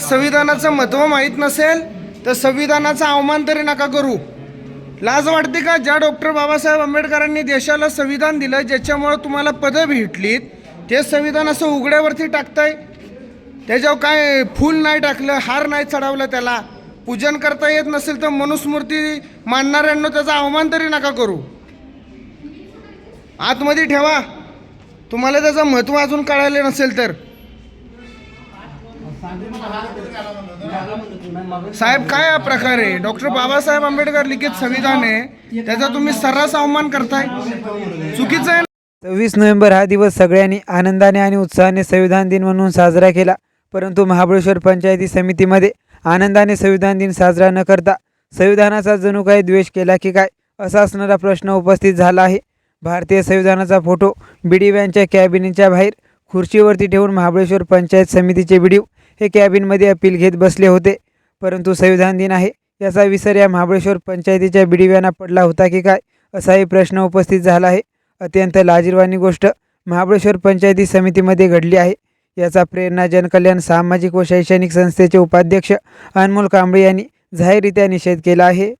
संविधानाचं महत्त्व माहीत नसेल तर संविधानाचा अवमान तरी नका करू. लाज वाटते का? ज्या डॉक्टर बाबासाहेब आंबेडकरांनी देशाला संविधान दिलं ज्याच्यामुळं तुम्हाला पदं भेटलीत ते संविधान असं उघड्यावरती टाकताय? त्याच्यावर काय फूल नाही टाकलं हार नाही चढवलं त्याला? पूजन करता येत नसेल तर मनुस्मृती मानणाऱ्यांना त्याचा अवमान तरी नका करू. आतमध्ये ठेवा. तुम्हाला त्याचं महत्त्व अजून कळाले नसेल तर. साहेब काय हा प्रकार? आहे डॉक्टर बाबासाहेब आंबेडकर लिखित संविधान आहे त्याचा तुम्ही सर्रास अवमान करताय? चुकीचं आहे सव्वीस नोव्हेंबर हा दिवस सगळ्यांनी आनंदाने आणि उत्साहाने संविधान दिन म्हणून साजरा केला. परंतु महाबळेश्वर पंचायती समितीमध्ये आनंदाने संविधान दिन साजरा न करता संविधानाचा जणू काही द्वेष केला की काय असा असणारा प्रश्न उपस्थित झाला आहे. भारतीय संविधानाचा फोटो बी डी व्हॅनच्या कॅबिनच्या बाहेर खुर्चीवरती ठेवून महाबळेश्वर पंचायत समितीचे व्हिडिओ हे कॅबिनमध्ये अपील घेत बसले होते. परंतु संविधान दिन आहे. याचा विसर या महाबळेश्वर पंचायतीच्या बिडीव्यांना पडला होता की काय? असाही प्रश्न उपस्थित झाला आहे. अत्यंत लाजीरवाणी गोष्ट महाबळेश्वर पंचायती समितीमध्ये घडली आहे. याचा प्रेरणा जनकल्याण सामाजिक व शैक्षणिक संस्थेचे उपाध्यक्ष अनमोल कांबळे यांनी जाहीररित्या निषेध केला आहे.